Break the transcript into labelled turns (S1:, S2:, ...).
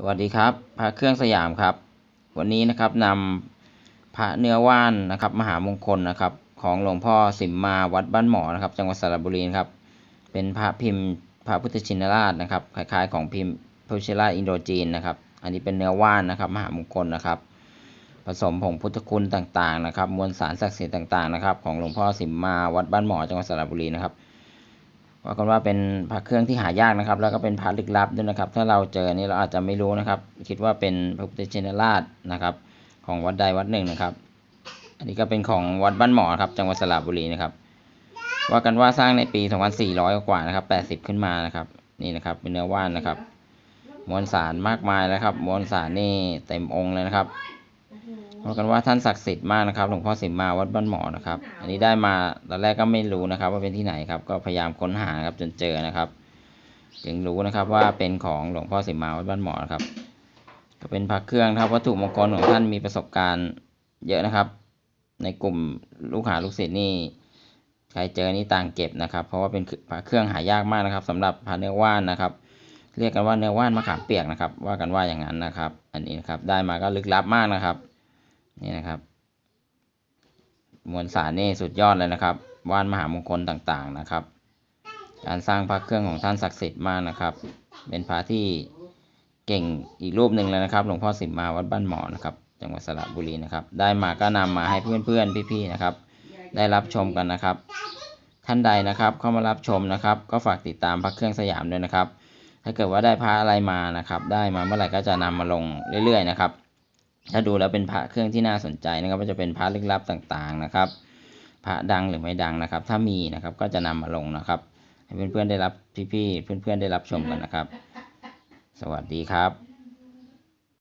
S1: สวัสดีครับ พระเครื่องสยามครับ วันนี้นะครับนำพระเนื้อว่านนะครับ มหามงคลนะครับ ของหลวงพ่อสิมมาวัดบ้านหมอนะครับ จังหวัดสระบุรีครับ เป็นพระพิมพ์พระพุทธชินราชนะครับคล้ายๆ ของพิมพ์พุทธชินราชอินโดจีนนะครับ อันนี้เป็นเนื้อว่านนะครับ มหามงคลนะครับ ผสมผงพุทธคุณต่างๆนะครับ มวลสารศักดิ์สิทธิ์ต่างๆนะครับ ของหลวงพ่อสิมมาวัดบ้านหมอจังหวัดสระบุรีนะครับ ว่ากันว่าเป็นพระเครื่องที่หายากนะครับ แล้วก็เป็นพระลึกลับด้วยนะครับ ถ้าเราเจอนี่เราอาจจะไม่รู้นะครับ คิดว่าเป็นพระพุทธชินราชนะครับ ของวัดใดวัดหนึ่งนะครับ อันนี้ก็เป็นของวัดบ้านหมอครับ จังหวัดสระบุรีนะครับ ว่ากันว่าสร้างในปี 2400 กว่านะครับ 80 ขึ้นมานะครับ นี่นะครับ เป็นเนื้อว่านนะครับ มวลสารมากมายแล้วครับ มวลสารนี่เต็มองค์เลยนะครับ ว่ากันว่าท่านศักดิ์สิทธิ์มากนะครับ หลวงพ่อสิมมาวัดบ้านหมอนะครับ อันนี้ได้มาตอนแรกก็ไม่รู้นะครับ ว่าเป็นที่ไหนครับ ก็พยายามค้นหาครับจนเจอนะครับ จึงรู้นะครับว่าเป็นของหลวงพ่อสิมมาวัดบ้านหมอครับ ก็เป็นพระเครื่องครับวัตถุมงคลของท่านมีประสบการณ์เยอะนะครับ ในกลุ่มลูกหาลูกศิษย์นี่ใครเจอนี่ต่างเก็บนะครับ เพราะว่าเป็นพระเครื่องหายากมากนะครับสำหรับพระเนื้อว่านนะครับ เรียกกันว่าเนื้อว่านมะขามเปียกนะครับ ว่ากันว่าอย่างนั้นนะครับ อันนี้นะครับได้มาก็ลึกลับมากนะครับ นี่นะครับมวลสารนี่สุดยอดเลยนะครับว่านมหามงคลต่างๆนะครับ การสร้างพระเครื่องของท่านศักดิ์สิทธิ์มากนะครับ เป็นพระที่เก่งอีกรูปหนึ่งเลยนะครับ หลวงพ่อสิมมาวัดบ้านหมอนะครับ จังหวัดสระบุรีนะครับ ได้มาก็นำมาให้เพื่อนๆพี่ๆนะครับ ได้รับชมกันนะครับ ท่านใดนะครับเข้ามารับชมนะครับ ก็ฝากติดตามพระเครื่องสยามด้วยนะครับ ถ้าเกิดว่าได้พระอะไรมานะครับ ได้มาเมื่อไหร่ก็จะนำมาลงเรื่อยๆนะครับ ถ้าดูแล้วเป็นพระเครื่องที่น่าสนใจนะครับก็จะเป็นพระลึกลับต่างๆนะครับ พระดังหรือไม่ดังนะครับ ถ้ามีนะครับก็จะนำมาลงนะครับให้เพื่อนๆได้รับพี่ๆเพื่อนๆได้รับชมกันนะครับ สวัสดีครับ